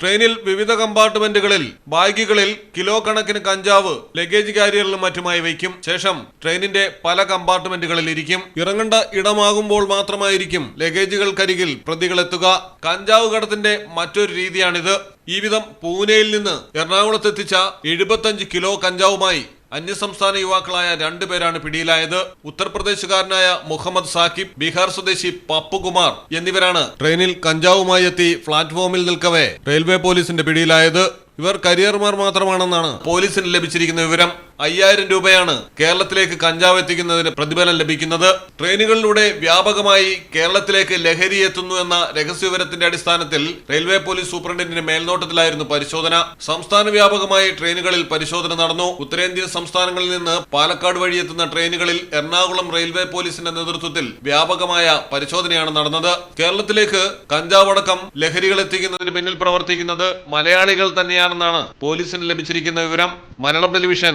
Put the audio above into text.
ട്രെയിനിൽ വിവിധ കമ്പാർട്ട്മെന്റുകളിൽ ബാഗുകളിൽ കിലോ കണക്കിന് കഞ്ചാവ് ലഗേജ് കാരിയറിലും മറ്റുമായി വയ്ക്കും. ശേഷം ട്രെയിനിന്റെ പല കമ്പാർട്ട്മെന്റുകളിൽ ഇരിക്കും. ഇറങ്ങേണ്ട ഇടമാകുമ്പോൾ മാത്രമായിരിക്കും ലഗേജുകൾക്കരികിൽ പ്രതികളെത്തുക. കഞ്ചാവ് കടത്തിന്റെ മറ്റൊരു രീതിയാണിത്. ഈ വിധം പൂനെയിൽ നിന്ന് എറണാകുളത്ത് എത്തിച്ച എഴുപത്തഞ്ച് കിലോ കഞ്ചാവുമായി അന്യസംസ്ഥാന യുവാക്കളായ രണ്ടുപേരാണ് പിടിയിലായത്. ഉത്തർപ്രദേശുകാരനായ മുഹമ്മദ് സാക്കിബ് ബീഹാർ സ്വദേശി പപ്പുകുമാർ എന്നിവരാണ് ട്രെയിനിൽ കഞ്ചാവുമായി എത്തി പ്ലാറ്റ്ഫോമിൽ നിൽക്കവേ റെയിൽവേ പോലീസിന്റെ പിടിയിലായത്. ഇവർ കരിയർമാർ മാത്രമാണെന്നാണ് പോലീസിന് ലഭിച്ചിരിക്കുന്ന വിവരം. അയ്യായിരം രൂപയാണ് കേരളത്തിലേക്ക് കഞ്ചാവ് എത്തിക്കുന്നതിന് പ്രതിഫലം ലഭിക്കുന്നത്. ട്രെയിനുകളിലൂടെ വ്യാപകമായി കേരളത്തിലേക്ക് ലഹരി എത്തുന്നു എന്ന രഹസ്യവിവരത്തിന്റെ അടിസ്ഥാനത്തിൽ റെയിൽവേ പോലീസ് സൂപ്രണ്ടിന്റെ മേൽനോട്ടത്തിലായിരുന്നു പരിശോധന. സംസ്ഥാന വ്യാപകമായി ട്രെയിനുകളിൽ പരിശോധന നടന്നു. ഉത്തരേന്ത്യൻ സംസ്ഥാനങ്ങളിൽ നിന്ന് പാലക്കാട് വഴി എത്തുന്ന ട്രെയിനുകളിൽ എറണാകുളം റെയിൽവേ പോലീസിന്റെ നേതൃത്വത്തിൽ വ്യാപകമായ പരിശോധനയാണ് നടന്നത്. കേരളത്തിലേക്ക് കഞ്ചാവടക്കം ലഹരികൾ എത്തിക്കുന്നതിന് പിന്നിൽ പ്രവർത്തിക്കുന്നത് മലയാളികൾ തന്നെയാണെന്നാണ് പോലീസിന് ലഭിച്ചിരിക്കുന്ന വിവരം. മലയാളം ടെലിവിഷൻ